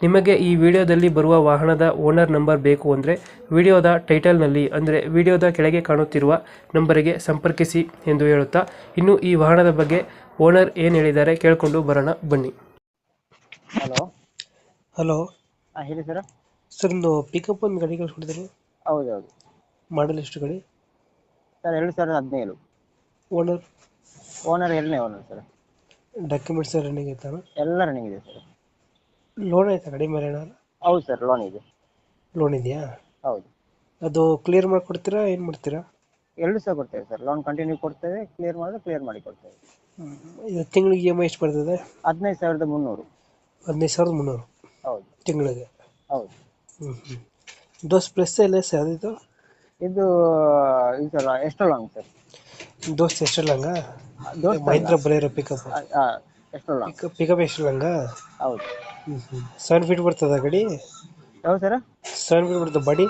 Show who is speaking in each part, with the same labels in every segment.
Speaker 1: ನಿಮಗೆ ಈ ವಿಡಿಯೋದಲ್ಲಿ ಬರುವ ವಾಹನದ ಓನರ್ ನಂಬರ್ ಬೇಕು ಅಂದರೆ ವಿಡಿಯೋದ ಟೈಟಲ್ನಲ್ಲಿ ಅಂದರೆ ವಿಡಿಯೋದ ಕೆಳಗೆ ಕಾಣುತ್ತಿರುವ ನಂಬರಿಗೆ ಸಂಪರ್ಕಿಸಿ ಎಂದು ಹೇಳುತ್ತಾ ಇನ್ನು ಈ ವಾಹನದ ಬಗ್ಗೆ ಓನರ್ ಏನು ಹೇಳಿದ್ದಾರೆ ಕೇಳಿಕೊಂಡು ಬರೋಣ ಬನ್ನಿ.
Speaker 2: ಹಲೋ.
Speaker 1: ಹಲೋ.
Speaker 2: ಹಾಂ ಹೇಳಿ ಸರ್.
Speaker 1: ಸರ್ ಒಂದು ಪಿಕಪ್ ಒಂದು ಗಾಡಿ ಕಳಿಸ್ಕೊಡಿದ್ರಿ
Speaker 2: ಹೌದು ಹೌದು
Speaker 1: ಮಾಡಲ್ ಎಷ್ಟು ಗಾಡಿ?
Speaker 2: ಸರ್ ಎರಡು ಸಾವಿರದ ಹದಿನೇಳು.
Speaker 1: ಓನರ್
Speaker 2: ಓನರ್ ಎರಡನೇ ಓನರ್ ಸರ್.
Speaker 1: ಡಾಕ್ಯುಮೆಂಟ್ಸ್ ರನ್ನಿಂಗ್ ಇತ್ತು
Speaker 2: ಎಲ್ಲ ರನ್ನಿಂಗ್ ಇದೆ ಸರ್.
Speaker 1: ಲೋನ್ ಆಯ್ತಾ ಗಾಡಿ ಮೇಲೆ
Speaker 2: ಹೌದು ಸರ್ ಲೋನ್ ಇದೆ.
Speaker 1: ಲೋನ್ ಇದೆಯಾ?
Speaker 2: ಹೌದು.
Speaker 1: ಅದು ಕ್ಲಿಯರ್ ಮಾಡಿಕೊಡ್ತೀರಾ ಏನು ಮಾಡ್ತೀರಾ?
Speaker 2: ಎರಡು ಸಹ ಕೊಡ್ತೇವೆ ಸರ್ ಲೋನ್ ಕಂಟಿನ್ಯೂ ಕೊಡ್ತೇವೆ ಕ್ಲಿಯರ್ ಮಾಡಿದ್ರೆ ಕ್ಲಿಯರ್ ಮಾಡಿ ಕೊಡ್ತೇವೆ.
Speaker 1: ಇದು ತಿಂಗಳಿಗೆ ಇ ಎಂ ಐ ಎಷ್ಟು ಬರ್ತದೆ?
Speaker 2: ಹದಿನೈದು ಸಾವಿರದ ಮುನ್ನೂರು.
Speaker 1: ಹದಿನೈದು ಸಾವಿರದ ಮುನ್ನೂರು?
Speaker 2: ಹೌದು.
Speaker 1: ತಿಂಗಳಿಗೆ?
Speaker 2: ಹೌದು.
Speaker 1: ಹ್ಞೂ ಹ್ಞೂ ದೋಸ್ ಪ್ಲಸ್ ಎಲ್ಲ ಸರ್ ಇದು
Speaker 2: ಇದು ಇದು ಸರ್ ಎಷ್ಟು ಲಾಂಗ್ ಸರ್.
Speaker 1: ದೋಸ್ತ್ ಎಷ್ಟು ಲಾಂಗ
Speaker 2: ದೋಸ್ತ
Speaker 1: ಮಹೇಂದ್ರ ಬಲೇರೋ ಪಿಕಪ್
Speaker 2: ಎಷ್ಟು ಲಾಂಗ್
Speaker 1: ಪಿಕಪ್ ಪಿಕಪ್ ಎಷ್ಟು ಲಂಗ
Speaker 2: ಹೌದು.
Speaker 1: ಸೆವೆನ್ ಫೀಟ್ ಬರ್ತದ ಗಾಡಿ?
Speaker 2: ಹೌದು ಸರ್
Speaker 1: ಸೆವೆನ್ ಫೀಟ್ ಬರ್ತದೆ ಬಾಡಿ?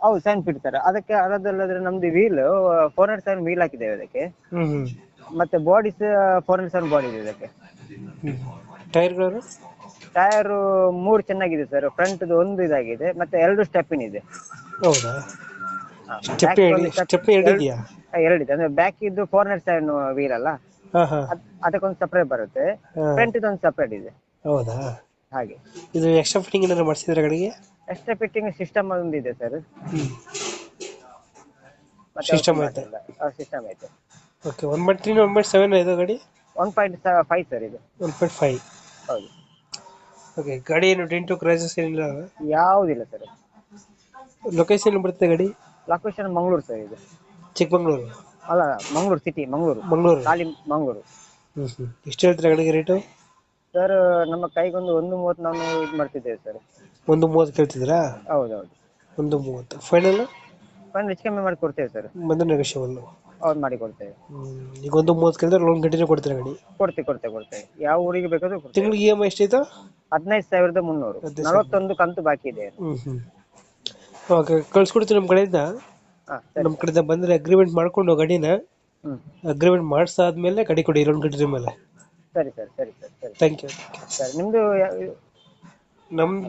Speaker 2: ಹೌದು ಸೈನ್ ಫೀಟ್ ಸರ್ ಅದಕ್ಕೆ ಅದಲ್ಲದ್ರೆ ನಮ್ದು wheel four hundred seven wheel ಹಾಕಿದ್ದೇವೆ ಅದಕ್ಕೆ.
Speaker 1: ಹ್ಞೂ ಹ್ಞೂ
Speaker 2: ಮತ್ತೆ bodies four hundred seven body ಇದೆ ಇದಕ್ಕೆ
Speaker 1: ಟೈರ್ಗಳು
Speaker 2: ಟೈರು ಮೂರು ಚೆನ್ನಾಗಿದೆ ಸರ್ ಫ್ರಂಟ್ದು ಒಂದು ಇದಾಗಿದೆ ಮತ್ತೆ ಎರಡು ಸ್ಟೆಪ್ಪಿನ ಇದೆ.
Speaker 1: ಹೌದಾ?
Speaker 2: ಹಾ,
Speaker 1: ಸ್ಟೆಪ್
Speaker 2: back
Speaker 1: ಹೇಳಿ
Speaker 2: ಒಂದು step-
Speaker 1: ಸ್ಟೆಪ್ ಹೇಳಿದ್ಯಾ
Speaker 2: ಎರಡಿದೆ ಅಂದ್ರೆ ಬ್ಯಾಕ್ ಇದ್ದು ಫೋರ್ ಹಂಡ್ರೆಡ್ ಸೆವೆನ್ ವೀಲ್ ಅಲ್ಲ? ಅದಕ್ಕೊಂದು ಸಪ್ರೇಟ್ ಬರುತ್ತೆ. ಫ್ರಂಟ್ ಒಂದು ಸಪ್ರೇಟ್ ಇದೆ.
Speaker 1: ಹೌದಾ?
Speaker 2: ಹಾಗೆ.
Speaker 1: ಇದು ಎಕ್ಸ್ಟ್ರಾ ಫಿಟ್ಟಿಂಗ್ ಏನಾದ್ರು ಮಾಡಿಸಿದ್ರೆ ಗಾಡಿಗೆ
Speaker 2: ಎಕ್ಸ್ಟ್ರಾ ಫಿಟ್ಟಿಂಗ್ ಸಿಸ್ಟಮ್ ಒಂದು ಇದೆ ಸರ್
Speaker 1: ಸಿಸ್ಟಮ್ ಐತೆ.
Speaker 2: ಸಿಸ್ಟಮ್ ಐತೆ.
Speaker 1: Okay one point three one point seven ಇದು ಗಾಡಿ?
Speaker 2: ಒನ್ ಪಾಯಿಂಟ್ ಫೈವ್ ಸರ್ ಇದು.
Speaker 1: ಒನ್ ಪಾಯಿಂಟ್ ಫೈವ್
Speaker 2: ಹೌದು.
Speaker 1: ಓಕೆ ಗಾಡಿ ಏನು ಡೆಂಟು ಕ್ರೈಸಸ್ ಏನಿಲ್ಲ?
Speaker 2: ಯಾವುದಿಲ್ಲ ಸರ್
Speaker 1: ಲೊಕೇಶನ್ ಬರುತ್ತೆ ಗಾಡಿ?
Speaker 2: ಲೊಕೇಶನ್ ಮಂಗಳೂರು ಸರ್ ಇದು.
Speaker 1: ಚಿಕ್ಕಮಂಗ್ಳೂರು.
Speaker 2: ಅಲ್ಲ ಮಂಗಳೂರು ಸಿಟಿ ಮಂಗಳೂರು.
Speaker 1: ಮಂಗಳೂರು.
Speaker 2: ಖಾಲಿ ಮಂಗಳೂರು.
Speaker 1: ಎಷ್ಟು ಹೇಳ್ತೀರಾ ಗಾಡಿಗೆ ರೇಟು
Speaker 2: ಸರ್ ನಮ್ಮ ಕೈಗೊಂದು ಒಂದು ಮೂವತ್ತು ನಾನು ಇದು ಮಾಡ್ತಿದ್ದೇವೆ ಸರ್
Speaker 1: ಒಂದು ಮೂವತ್ತು ಕೇಳ್ತಿದ್ದೀರಾ?
Speaker 2: ಹೌದು ಹೌದು
Speaker 1: ಒಂದು ಮೂವತ್ತು. ಫೈನಲ್
Speaker 2: ಒಂದು ಹೆಚ್ಚು ಕಮ್ಮಿ ಮಾಡಿ ಕೊಡ್ತೇವೆ ಸರ್
Speaker 1: ಬಂದು ನೆಗೋಷಿಯಬಲ್
Speaker 2: ಅವ್ರು ಮಾಡಿ ಕೊಡ್ತೇವೆ.
Speaker 1: ಈಗ ಒಂದು ಮೂವತ್ತು ಕೇಳಿದ್ರೆ ಲೋನ್ ಕಂಟಿನ್ಯೂ ಕೊಡ್ತೀರಾ ಗಾಡಿ?
Speaker 2: ಕೊಡ್ತೇವೆ ಕೊಡ್ತೇವೆ ಕೊಡ್ತೇವೆ. ಯಾವ ಊರಿಗೆ ಬೇಕಾದ್ರೂ ಕೊಡ್ತೇವೆ.
Speaker 1: ತಿಂಗಳಿಗೆ ಇ ಎಂ ಐ ಎಷ್ಟಾಯ್ತು
Speaker 2: ಹದಿನೈದು ಸಾವಿರದ ಮುನ್ನೂರು.
Speaker 1: ಹದಿನೈದು
Speaker 2: ನಲವತ್ತೊಂದು ಕಂತು ಬಾಕಿ ಇದೆ.
Speaker 1: ಹ್ಞೂ ಹ್ಞೂ ಓಕೆ ಕಳ್ಸ್ಕೊಡ್ತೀವಿ ನಮ್ಮ ಕಡೆಯಿಂದ. ನಮ್ಮ ಕಡೆಯಿಂದ ಬಂದ್ರೆ ಅಗ್ರಿಮೆಂಟ್ ಮಾಡ್ಕೊಂಡು ಗಾಡಿನ ಅಗ್ರಿಮೆಂಟ್ ಮಾಡಿಸಾದ್ಮೇಲೆ ಗಾಡಿ ಕೊಡಿ ಲೋನ್ ಕಂಟಿನ್ಯೂ ಮೇಲೆ.
Speaker 2: ಸರಿ ಸರ್ ಸರಿ ಸರ್ ಸರಿ.
Speaker 1: ಥ್ಯಾಂಕ್ ಯು
Speaker 2: ಸರ್ ನಿಮ್ದು
Speaker 1: ನಮ್ದು